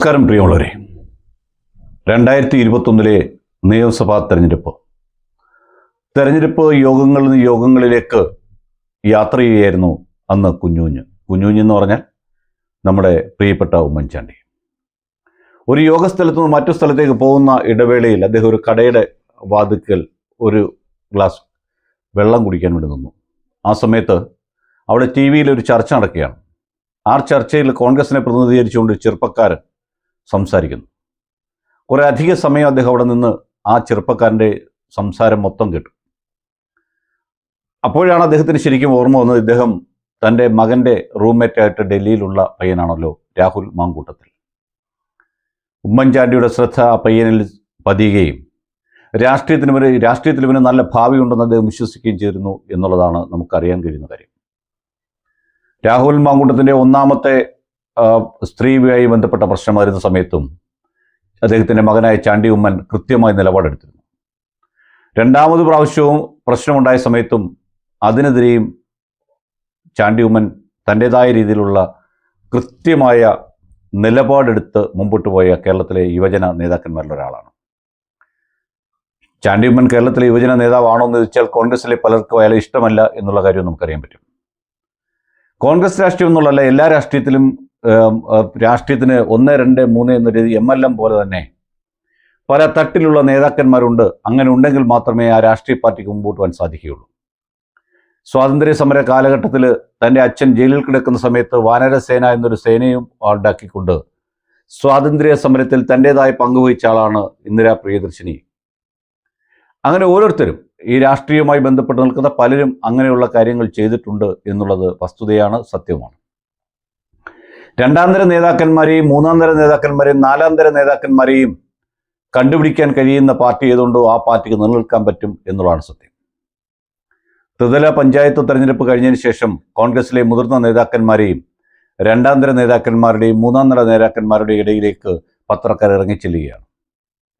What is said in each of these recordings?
നമസ്കാരം പ്രിയമുള്ളവരെ. രണ്ടായിരത്തി ഇരുപത്തൊന്നിലെ നിയമസഭാ തെരഞ്ഞെടുപ്പ്. തെരഞ്ഞെടുപ്പ് യോഗങ്ങളിൽ നിന്ന് യോഗങ്ങളിലേക്ക് യാത്ര ചെയ്യുകയായിരുന്നു അന്ന് കുഞ്ഞുഞ്ഞ്. കുഞ്ഞുഞ്ഞ് എന്ന് പറഞ്ഞാൽ നമ്മുടെ പ്രിയപ്പെട്ട ഉമ്മൻചാണ്ടി. ഒരു യോഗ സ്ഥലത്ത് നിന്ന് മറ്റു സ്ഥലത്തേക്ക് പോകുന്ന ഇടവേളയിൽ അദ്ദേഹം ഒരു കടയുടെ വാതുക്കൽ ഒരു ഗ്ലാസ് വെള്ളം കുടിക്കാൻ വേണ്ടി നിന്നു. ആ സമയത്ത് അവിടെ ടി വിയിൽ ഒരു ചർച്ച നടക്കുകയാണ്. ആ ചർച്ചയിൽ കോൺഗ്രസിനെ പ്രതിനിധീകരിച്ചുകൊണ്ട് ചെറുപ്പക്കാരൻ സംസാരിക്കുന്നു. കുറേ അധിക സമയം അദ്ദേഹം അവിടെ നിന്ന് ആ ചെറുപ്പക്കാരന്റെ സംസാരം മൊത്തം കേട്ടു. അപ്പോഴാണ് അദ്ദേഹത്തിന് ശരിക്കും ഓർമ്മ വന്നത് ഇദ്ദേഹം തന്റെ മകന്റെ റൂംമേറ്റായിട്ട് ഡൽഹിയിലുള്ള പയ്യനാണല്ലോ രാഹുൽ മാങ്കൂട്ടത്തിൽ. ഉമ്മൻചാണ്ടിയുടെ ശ്രദ്ധ ആ പയ്യനിൽ പതിയുകയും രാഷ്ട്രീയത്തിന് ഒരു രാഷ്ട്രീയത്തിൽ ഇവന് നല്ല ഭാവിയുണ്ടെന്ന് അദ്ദേഹം വിശ്വസിക്കുകയും ചെയ്തിരുന്നു എന്നുള്ളതാണ് നമുക്കറിയാൻ കഴിയുന്ന കാര്യം. രാഹുൽ മാങ്കൂട്ടത്തിന്റെ ഒന്നാമത്തെ സ്ത്രീയുമായി ബന്ധപ്പെട്ട പ്രശ്നം വരുന്ന സമയത്തും അദ്ദേഹത്തിന്റെ മകനായ ചാണ്ടി ഉമ്മൻ കൃത്യമായി നിലപാടെടുത്തിരുന്നു. രണ്ടാമത് പ്രാവശ്യവും പ്രശ്നമുണ്ടായ സമയത്തും അതിനെതിരെയും ചാണ്ടി ഉമ്മൻ തന്റേതായ രീതിയിലുള്ള കൃത്യമായ നിലപാടെടുത്ത് മുമ്പോട്ട് പോയ കേരളത്തിലെ യുവജന നേതാക്കന്മാരിൽ ഒരാളാണ്. ചാണ്ടി ഉമ്മൻ കേരളത്തിലെ യുവജന നേതാവാണോ എന്ന് ചോദിച്ചാൽ കോൺഗ്രസിലെ പലർക്കും അയാളെ ഇഷ്ടമല്ല എന്നുള്ള കാര്യം നമുക്കറിയാൻ പറ്റും. കോൺഗ്രസ് രാഷ്ട്രീയം എന്നുള്ളതല്ല എല്ലാ രാഷ്ട്രീയത്തിലും രാഷ്ട്രീയത്തിന് ഒന്ന് രണ്ട് മൂന്ന് എന്ന രീതി എം എൽ എം പോലെ തന്നെ പല തട്ടിലുള്ള നേതാക്കന്മാരുണ്ട്. അങ്ങനെ ഉണ്ടെങ്കിൽ മാത്രമേ ആ രാഷ്ട്രീയ പാർട്ടിക്ക് മുമ്പോട്ട് പോകാൻ സാധിക്കുകയുള്ളൂ. സ്വാതന്ത്ര്യ സമര കാലഘട്ടത്തിൽ തന്റെ അച്ഛൻ ജയിലിൽ കിടക്കുന്ന സമയത്ത് വാനരസേന എന്നൊരു സേനയും ഉണ്ടാക്കിക്കൊണ്ട് സ്വാതന്ത്ര്യ സമരത്തിൽ തന്റെതായ പങ്കുവഹിച്ച ആളാണ് ഇന്ദിരാ പ്രിയദർശിനി. അങ്ങനെ ഓരോരുത്തരും ഈ രാഷ്ട്രീയവുമായി ബന്ധപ്പെട്ട് നിൽക്കുന്ന പലരും അങ്ങനെയുള്ള കാര്യങ്ങൾ ചെയ്തിട്ടുണ്ട് എന്നുള്ളത് വസ്തുതയാണ് സത്യമാണ്. രണ്ടാം തര നേതാക്കന്മാരെയും മൂന്നാം തര നേതാക്കന്മാരെയും നാലാം തര നേതാക്കന്മാരെയും കണ്ടുപിടിക്കാൻ കഴിയുന്ന പാർട്ടി ഏതുകൊണ്ടോ ആ പാർട്ടിക്ക് നിലനിൽക്കാൻ പറ്റും എന്നുള്ളതാണ് സത്യം. ത്രിതല പഞ്ചായത്ത് തെരഞ്ഞെടുപ്പ് കഴിഞ്ഞതിന് ശേഷം കോൺഗ്രസിലെ മുതിർന്ന നേതാക്കന്മാരെയും രണ്ടാം തര നേതാക്കന്മാരുടെയും മൂന്നാം തര നേതാക്കന്മാരുടെയും ഇടയിലേക്ക് പത്രക്കാർ ഇറങ്ങിച്ചെല്ലുകയാണ്.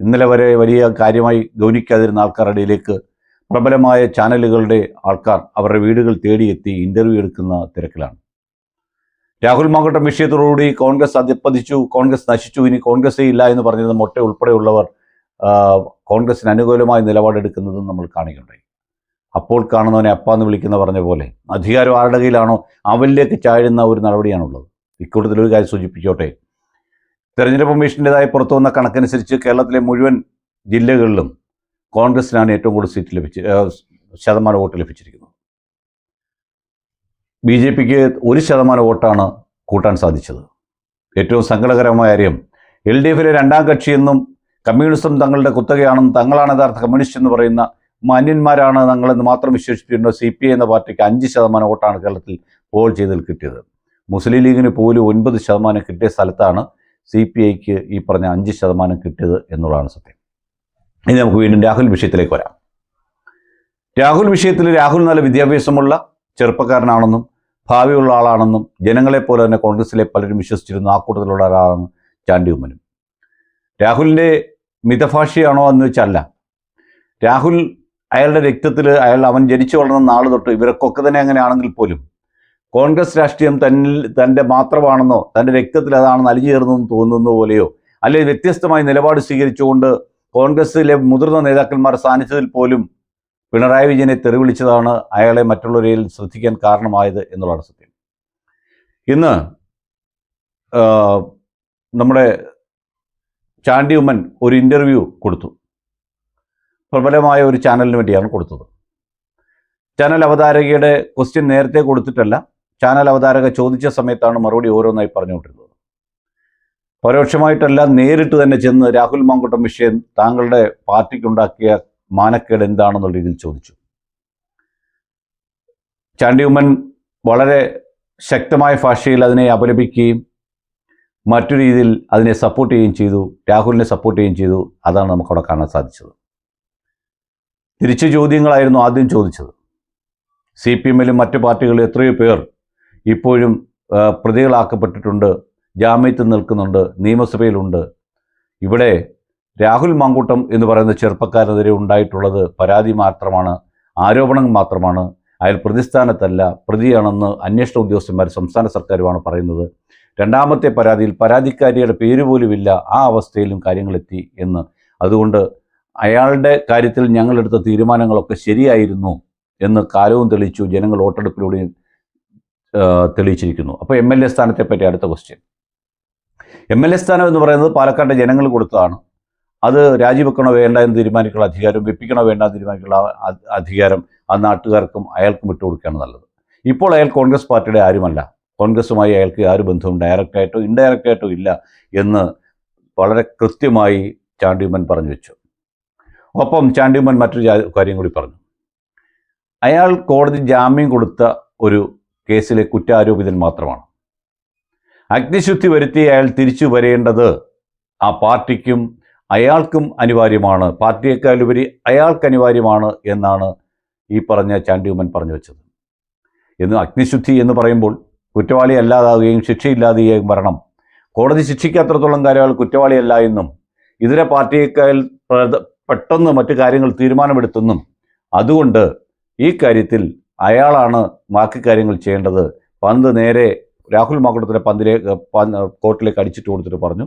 ഇന്നലെ വരെ വലിയ കാര്യമായി ഗൗനിക്കാതിരുന്ന ആൾക്കാരുടെ ഇടയിലേക്ക് പ്രബലമായ ചാനലുകളുടെ ആൾക്കാർ അവരുടെ വീടുകൾ തേടിയെത്തി ഇന്റർവ്യൂ എടുക്കുന്ന തിരക്കിലാണ്. രാഹുൽ മാങ്കട്ടം വിഷയത്തോടുകൂടി കോൺഗ്രസ് അധപ്പതിച്ചു കോൺഗ്രസ് നശിച്ചു ഇനി കോൺഗ്രസേ ഇല്ല എന്ന് പറഞ്ഞിരുന്ന മൊട്ട ഉൾപ്പെടെയുള്ളവർ കോൺഗ്രസിന് അനുകൂലമായ നിലപാടെടുക്കുന്നതും നമ്മൾ കാണുകയുണ്ടായി. അപ്പോൾ കാണുന്നവനെ അപ്പാന്ന് വിളിക്കുന്ന പറഞ്ഞ പോലെ അധികാരം ആരുടെ കയ്യിലാണോ അവനിലേക്ക് ചാഴുന്ന ഒരു നടപടിയാണുള്ളത്. ഇക്കൂട്ടത്തിൽ ഒരു കാര്യം സൂചിപ്പിച്ചോട്ടെ തെരഞ്ഞെടുപ്പ് കമ്മീഷന്റെതായി പുറത്തു വന്ന കണക്കനുസരിച്ച് കേരളത്തിലെ മുഴുവൻ ജില്ലകളിലും കോൺഗ്രസിനാണ് ഏറ്റവും കൂടുതൽ സീറ്റ് ലഭിച്ച് ശതമാനം വോട്ട് ലഭിച്ചിരിക്കുന്നത്. ബി ജെ പിക്ക് ഒരു ശതമാനം വോട്ടാണ് കൂട്ടാൻ സാധിച്ചത്. ഏറ്റവും സങ്കടകരമായ കാര്യം എൽ ഡി എഫിലെ രണ്ടാം കക്ഷിയെന്നും കമ്മ്യൂണിസം തങ്ങളുടെ കുത്തകയാണെന്നും തങ്ങളാണ് യഥാർത്ഥ കമ്മ്യൂണിസ്റ്റ് എന്ന് പറയുന്ന മാന്യന്മാരാണ് ഞങ്ങളെന്ന് മാത്രം വിശ്വസിച്ചിട്ടുണ്ട് സി പി ഐ എന്ന പാർട്ടിക്ക് അഞ്ച് ശതമാനം വോട്ടാണ് കേരളത്തിൽ പോൾ ചെയ്തതിൽ കിട്ടിയത്. മുസ്ലിം ലീഗിന് പോലും ഒൻപത് ശതമാനം കിട്ടിയ സ്ഥലത്താണ് സി പി ഐക്ക് ഈ പറഞ്ഞ അഞ്ച് ശതമാനം കിട്ടിയത് എന്നുള്ളതാണ് സത്യം. ഇനി നമുക്ക് വീണ്ടും രാഹുൽ വിഷയത്തിലേക്ക് വരാം. രാഹുൽ വിഷയത്തിൽ രാഹുൽ നല്ല വിദ്യാഭ്യാസമുള്ള ചെറുപ്പക്കാരനാണെന്നും ഭാവിയുള്ള ആളാണെന്നും ജനങ്ങളെപ്പോലെ തന്നെ കോൺഗ്രസിലെ പലരും വിശ്വസിച്ചിരുന്ന ആ കൂട്ടത്തിലുള്ള ഒരാളാണ് ചാണ്ടി ഉമ്മനും. രാഹുലിന്റെ മിതഭാഷയാണോ എന്ന് വെച്ചല്ല. രാഹുൽ അയാളുടെ രക്തത്തിൽ അയാൾ അവൻ ജനിച്ചു വളർന്ന നാൾ തൊട്ട് ഇവരൊക്കെ തന്നെ അങ്ങനെയാണെങ്കിൽ പോലും കോൺഗ്രസ് രാഷ്ട്രീയം തന്നിൽ തന്റെ മാത്രമാണെന്നോ തന്റെ രക്തത്തിൽ അതാണെന്ന് അലിചേർന്നെന്ന് ചേർന്നെന്ന് തോന്നുന്ന പോലെയോ അല്ലെങ്കിൽ വ്യത്യസ്തമായ നിലപാട് സ്വീകരിച്ചുകൊണ്ട് കോൺഗ്രസിലെ മുതിർന്ന നേതാക്കന്മാരുടെ സാന്നിധ്യത്തിൽ പോലും പിണറായി വിജയനെ തെറിവിളിച്ചതാണ് അയാളെ മറ്റുള്ളവരിൽ ശ്രദ്ധിക്കാൻ കാരണമായത് എന്നുള്ളതാണ് സത്യം. ഇന്ന് നമ്മുടെ ചാണ്ടി ഉമ്മൻ ഒരു ഇന്റർവ്യൂ കൊടുത്തു. പ്രബലമായ ഒരു ചാനലിന് വേണ്ടിയാണ് കൊടുത്തത്. ചാനൽ അവതാരകയുടെ ക്വസ്റ്റ്യൻ നേരത്തെ കൊടുത്തിട്ടല്ല ചാനൽ അവതാരക ചോദിച്ച സമയത്താണ് മറുപടി ഓരോന്നായി പറഞ്ഞുകൊണ്ടിരുന്നത്. പരോക്ഷമായിട്ടല്ല നേരിട്ട് തന്നെ ചെന്ന് രാഹുൽ മാങ്കുട്ടം വിഷയം താങ്കളുടെ പാർട്ടിക്കുണ്ടാക്കിയ മാനക്കേട് എന്താണെന്നുള്ള രീതിയിൽ ചോദിച്ചു. ചാണ്ടി ഉമ്മൻ വളരെ ശക്തമായ ഭാഷയിൽ അതിനെ അപലപിക്കുകയും മറ്റു രീതിയിൽ അതിനെ സപ്പോർട്ട് ചെയ്യുകയും ചെയ്തു. രാഹുലിനെ സപ്പോർട്ട് ചെയ്യുകയും ചെയ്തു. അതാണ് നമുക്കവിടെ കാണാൻ സാധിച്ചത്. തിരിച്ചു ചോദ്യങ്ങളായിരുന്നു ആദ്യം ചോദിച്ചത്. സി പി എമ്മിലും മറ്റ് പാർട്ടികളിലും എത്രയോ പേർ ഇപ്പോഴും പ്രതികളാക്കപ്പെട്ടിട്ടുണ്ട് ജാമ്യത്തിൽ നിൽക്കുന്നുണ്ട് നിയമസഭയിലുണ്ട്. ഇവിടെ രാഹുൽ മാങ്കൂട്ടം എന്ന് പറയുന്ന ചെറുപ്പക്കാരനെതിരെ ഉണ്ടായിട്ടുള്ളത് പരാതി മാത്രമാണ് ആരോപണം മാത്രമാണ്. അയാൾ പ്രതിസ്ഥാനത്തല്ല പ്രതിയാണെന്ന് അന്വേഷണ ഉദ്യോഗസ്ഥന്മാർ സംസ്ഥാന സർക്കാരുമാണ് പറയുന്നത്. രണ്ടാമത്തെ പരാതിയിൽ പരാതിക്കാരിയുടെ പേര് പോലുമില്ല ആ അവസ്ഥയിലും കാര്യങ്ങളെത്തി എന്ന്. അതുകൊണ്ട് അയാളുടെ കാര്യത്തിൽ ഞങ്ങളെടുത്ത തീരുമാനങ്ങളൊക്കെ ശരിയായിരുന്നു എന്ന് കാലവും തെളിയിച്ചു ജനങ്ങൾ വോട്ടെടുപ്പിലൂടെ തെളിയിച്ചിരിക്കുന്നു. അപ്പോൾ എം എൽ എ സ്ഥാനത്തെ പറ്റി അടുത്ത ക്വസ്റ്റ്യൻ എം എൽ എ സ്ഥാനം എന്ന് പറയുന്നത് പാലക്കാട്ടെ ജനങ്ങൾ കൊടുത്തതാണ്. അത് രാജിവെക്കണോ വേണ്ട എന്ന് തീരുമാനിക്കാനുള്ള അധികാരം വെപ്പിക്കണോ വേണ്ട എന്ന് തീരുമാനിക്കാനുള്ള അധികാരം ആ നാട്ടുകാർക്കും അയാൾക്കും വിട്ടുകൊടുക്കുകയാണ് നല്ലത്. ഇപ്പോൾ അയാൾ കോൺഗ്രസ് പാർട്ടിയുടെ ആരുമല്ല. കോൺഗ്രസുമായി അയാൾക്ക് ആര് ബന്ധവും ഡയറക്റ്റായിട്ടോ ഇൻഡയറക്റ്റായിട്ടോ ഇല്ല എന്ന് വളരെ കൃത്യമായി ചാണ്ടിയുമ്മൻ പറഞ്ഞു വെച്ചു. ഒപ്പം ചാണ്ടിയുമ്മൻ മറ്റൊരു കാര്യം കൂടി പറഞ്ഞു. അയാൾ കോടതി ജാമ്യം കൊടുത്ത ഒരു കേസിലെ കുറ്റാരോപിതൻ മാത്രമാണ്. അഗ്നിശുദ്ധി വരുത്തി അയാൾ തിരിച്ചു വരേണ്ടത് ആ പാർട്ടിക്കും അയാൾക്കും അനിവാര്യമാണ്. പാർട്ടിയേക്കാളുപരി അയാൾക്ക് അനിവാര്യമാണ് എന്നാണ് ഈ പറഞ്ഞ ചാണ്ടിയുമ്മൻ പറഞ്ഞു വെച്ചത്. എന്ന് അഗ്നിശുദ്ധി എന്ന് പറയുമ്പോൾ കുറ്റവാളി അല്ലാതാവുകയും ശിക്ഷയില്ലാതെയും വരണം. കോടതി ശിക്ഷിക്കാത്രത്തോളം കാര്യങ്ങൾ കുറ്റവാളിയല്ല എന്നും ഇതര പാർട്ടിയേക്കാൾ പെട്ടെന്ന് മറ്റു കാര്യങ്ങൾ തീരുമാനമെടുത്തെന്നും അതുകൊണ്ട് ഈ കാര്യത്തിൽ അയാളാണ് ബാക്കി കാര്യങ്ങൾ ചെയ്യേണ്ടത്. പന്ത് നേരെ രാഹുൽ മാക്കുടത്തിന്റെ പന്തിലേക്ക് പന്ത് കോർട്ടിലേക്ക് അടിച്ചിട്ട് കൊടുത്തിട്ട് പറഞ്ഞു.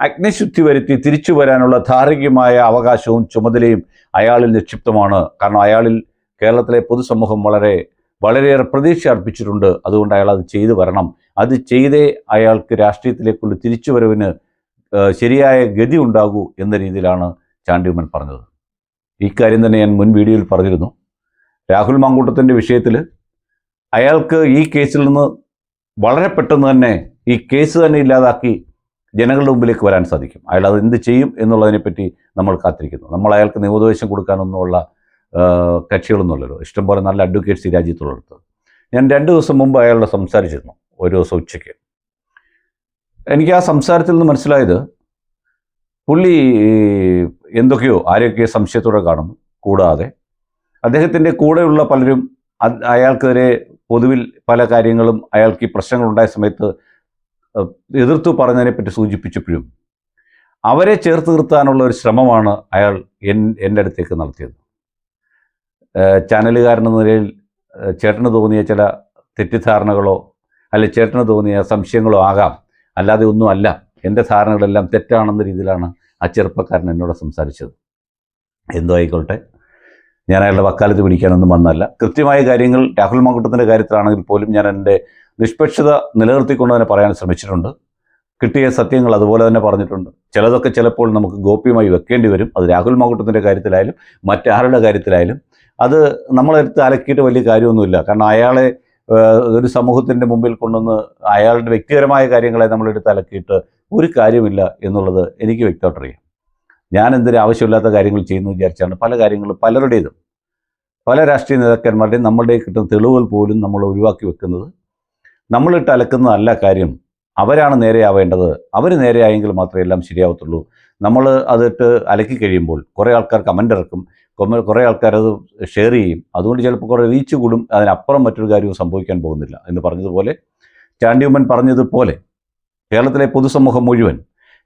അഗ്നിശുദ്ധി വരുത്തി തിരിച്ചു വരാനുള്ള ധാർമ്മികമായ അവകാശവും ചുമതലയും അയാളിൽ നിക്ഷിപ്തമാണ്. കാരണം അയാളിൽ കേരളത്തിലെ പൊതുസമൂഹം വളരെ വളരെയേറെ പ്രതീക്ഷ അർപ്പിച്ചിട്ടുണ്ട്. അതുകൊണ്ട് അയാൾ അത് ചെയ്തു വരണം. അത് ചെയ്തേ അയാൾക്ക് രാഷ്ട്രീയത്തിലേക്കുള്ള തിരിച്ചു വരവിന് ശരിയായ ഗതി ഉണ്ടാകൂ എന്ന രീതിയിലാണ് ചാണ്ടിയുമ്മൻ പറഞ്ഞത്. ഇക്കാര്യം തന്നെ ഞാൻ മുൻ വീഡിയോയിൽ പറഞ്ഞിരുന്നു. രാഹുൽ മാങ്കൂട്ടത്തിന്റെ വിഷയത്തിൽ അയാൾക്ക് ഈ കേസിൽ നിന്ന് വളരെ പെട്ടെന്ന് തന്നെ ഈ കേസ് തന്നെ ഇല്ലാതാക്കി ജനങ്ങളുടെ മുമ്പിലേക്ക് വരാൻ സാധിക്കും. അയാൾ അത് എന്ത് ചെയ്യും എന്നുള്ളതിനെപ്പറ്റി നമ്മൾ കാത്തിരിക്കുന്നു. നമ്മൾ അയാൾക്ക് നിയമോപദേശം കൊടുക്കാനൊന്നുമുള്ള കക്ഷികളൊന്നുമല്ലല്ലോ. ഇഷ്ടംപോലെ നല്ല അഡ്വക്കേറ്റ്സ് ഈ രാജ്യത്തുള്ളടത്ത് ഞാൻ രണ്ട് ദിവസം മുമ്പ് അയാളോട് സംസാരിച്ചിരുന്നു ഒരു ദിവസം ഉച്ചയ്ക്ക്. എനിക്ക് ആ സംസാരത്തിൽ നിന്ന് മനസ്സിലായത് പുള്ളി എന്തൊക്കെയോ ആരെയൊക്കെ സംശയത്തോടെ കാണുന്നു കൂടാതെ അദ്ദേഹത്തിന്റെ കൂടെയുള്ള പലരും അയാൾക്കെതിരെ പൊതുവിൽ പല കാര്യങ്ങളും അയാൾക്ക് ഈ പ്രശ്നങ്ങളുണ്ടായ സമയത്ത് എതിർത്തു പറഞ്ഞതിനെപ്പറ്റി സൂചിപ്പിച്ചപ്പോഴും അവരെ ചേർത്ത് നിർത്താനുള്ള ഒരു ശ്രമമാണ് അയാൾ എൻ എന്റെ അടുത്തേക്ക് നടത്തിയത്. ചാനലുകാരനെന്ന നിലയിൽ ചേട്ടന് തോന്നിയ ചില തെറ്റിദ്ധാരണകളോ അല്ലെ ചേട്ടന് തോന്നിയ സംശയങ്ങളോ ആകാം. അല്ലാതെ ഒന്നും അല്ല. എന്റെ ധാരണകളെല്ലാം തെറ്റാണെന്ന രീതിയിലാണ് ആ ചെറുപ്പക്കാരൻ എന്നോട് സംസാരിച്ചത്. എന്തോ ആയിക്കോട്ടെ. ഞാൻ അയാളുടെ വക്കാലത്ത് പിടിക്കാനൊന്നും വന്നല്ല കൃത്യമായ കാര്യങ്ങൾ രാഹുൽ മാങ്കുട്ടത്തിന്റെ കാര്യത്തിലാണെങ്കിൽ പോലും ഞാൻ എന്റെ നിഷ്പക്ഷത നിലനിർത്തിക്കൊണ്ട് തന്നെ പറയാൻ ശ്രമിച്ചിട്ടുണ്ട്. കിട്ടിയ സത്യങ്ങൾ അതുപോലെ തന്നെ പറഞ്ഞിട്ടുണ്ട്. ചിലതൊക്കെ ചിലപ്പോൾ നമുക്ക് ഗോപ്യമായി വെക്കേണ്ടി വരും. അത് രാഹുൽ മാകുട്ടത്തിന്റെ കാര്യത്തിലായാലും മറ്റാരുടെ കാര്യത്തിലായാലും. അത് നമ്മളെടുത്ത് അലക്കിയിട്ട് വലിയ കാര്യമൊന്നുമില്ല. കാരണം അയാളെ ഒരു സമൂഹത്തിന്റെ മുമ്പിൽ കൊണ്ടുവന്ന് അയാളുടെ വ്യക്തിപരമായ കാര്യങ്ങളെ നമ്മളെടുത്ത് അലക്കിയിട്ട് ഒരു കാര്യമില്ല എന്നുള്ളത് എനിക്ക് വ്യക്തമായിട്ടറിയാം. ഞാൻ എന്തൊരു ആവശ്യമില്ലാത്ത കാര്യങ്ങൾ ചെയ്യുന്നു വിചാരിച്ചാണ് പല കാര്യങ്ങളും പലരുടേതും. പല രാഷ്ട്രീയ നേതാക്കന്മാരുടെയും നമ്മളുടെ കിട്ടുന്ന തെളിവുകൾ പോലും നമ്മൾ ഒഴിവാക്കി വെക്കുന്നത് നമ്മളിട്ട് അലക്കുന്നതല്ല കാര്യം. അവരാണ് നേരെയാവേണ്ടത്. അവർ നേരെയായെങ്കിൽ മാത്രമേ എല്ലാം ശരിയാവത്തുള്ളൂ. നമ്മൾ അതിട്ട് അലക്കി കഴിയുമ്പോൾ കുറേ ആൾക്കാർ കമന്റ് ഇറക്കും. കുറേ ആൾക്കാർ അത് ഷെയർ ചെയ്യും. അതുകൊണ്ട് ചിലപ്പോൾ കുറേ റീച്ച് കൂടും. അതിനപ്പുറം മറ്റൊരു കാര്യവും സംഭവിക്കാൻ പോകുന്നില്ല എന്ന് പറഞ്ഞതുപോലെ ചാണ്ടിയുമ്മൻ പറഞ്ഞതുപോലെ കേരളത്തിലെ പൊതുസമൂഹം മുഴുവൻ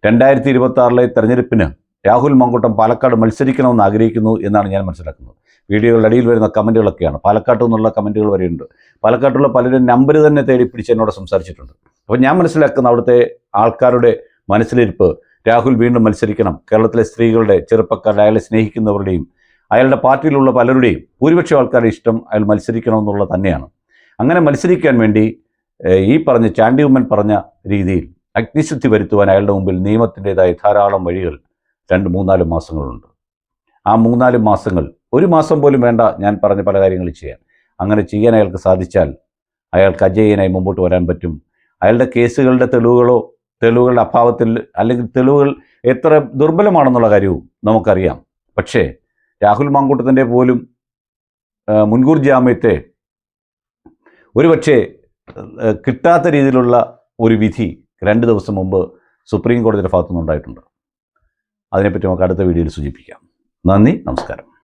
രണ്ടായിരത്തി ഇരുപത്തി ആറിലെ തെരഞ്ഞെടുപ്പിന് രാഹുൽ മങ്കൂട്ടം പാലക്കാട് മത്സരിക്കണമെന്ന് ആഗ്രഹിക്കുന്നു എന്നാണ് ഞാൻ മനസ്സിലാക്കുന്നത്. വീഡിയോകളുടെ അടിയിൽ വരുന്ന കമന്റുകളൊക്കെയാണ്. പാലക്കാട്ട് നിന്നുള്ള കമന്റുകൾ വരെയുണ്ട്. പാലക്കാട്ടുള്ള പലരും നമ്പർ തന്നെ തേടി പിടിച്ച് എന്നോട് സംസാരിച്ചിട്ടുണ്ട്. അപ്പോൾ ഞാൻ മനസ്സിലാക്കുന്ന അവിടുത്തെ ആൾക്കാരുടെ മനസ്സിലിരിപ്പ് രാഹുൽ വീണ്ടും മത്സരിക്കണം. കേരളത്തിലെ സ്ത്രീകളുടെ ചെറുപ്പക്കാരുടെ അയാളെ സ്നേഹിക്കുന്നവരുടെയും അയാളുടെ പാർട്ടിയിലുള്ള പലരുടെയും ഭൂരിപക്ഷം ആൾക്കാരുടെ ഇഷ്ടം അയാൾ മത്സരിക്കണമെന്നുള്ളത് തന്നെയാണ്. അങ്ങനെ മത്സരിക്കാൻ വേണ്ടി ഈ പറഞ്ഞ ചാണ്ടി ഉമ്മൻ പറഞ്ഞ രീതിയിൽ അഗ്നിശുദ്ധി വരുത്തുവാൻ അയാളുടെ മുമ്പിൽ നിയമത്തിന്റെതായ ധാരാളം വഴികൾ രണ്ട് മൂന്നാൽ മാസങ്ങളുണ്ട്. ആ മൂന്നാൽ മാസങ്ങൾ ഒരു മാസം പോലും വേണ്ട ഞാൻ പറഞ്ഞ പല കാര്യങ്ങൾ ചെയ്യാൻ. അങ്ങനെ ചെയ്യാൻ അയാൾക്ക് സാധിച്ചാൽ അയാൾക്ക് അജയ്യനായി മുമ്പോട്ട് വരാൻ പറ്റും. അയാളുടെ കേസുകളുടെ തെളിവുകളോ തെളിവുകളുടെ അഭാവത്തിൽ അല്ലെങ്കിൽ തെളിവുകൾ എത്ര ദുർബലമാണെന്നുള്ള കാര്യവും നമുക്കറിയാം. പക്ഷേ രാഹുൽ മാങ്കൂട്ടത്തിന്റെ പോലും മുൻകൂർ ജാമ്യത്തെ ഒരുപക്ഷെ കിട്ടാത്ത രീതിയിലുള്ള ഒരു വിധി രണ്ട് ദിവസം മുമ്പ് സുപ്രീം കോടതിയുടെ ഭാഗത്തുനിന്നുണ്ടായിട്ടുണ്ട്. അതിനെപ്പറ്റി നമുക്ക് അടുത്ത വീഡിയോയിൽ സൂചിപ്പിക്കാം. നന്ദി നമസ്കാരം.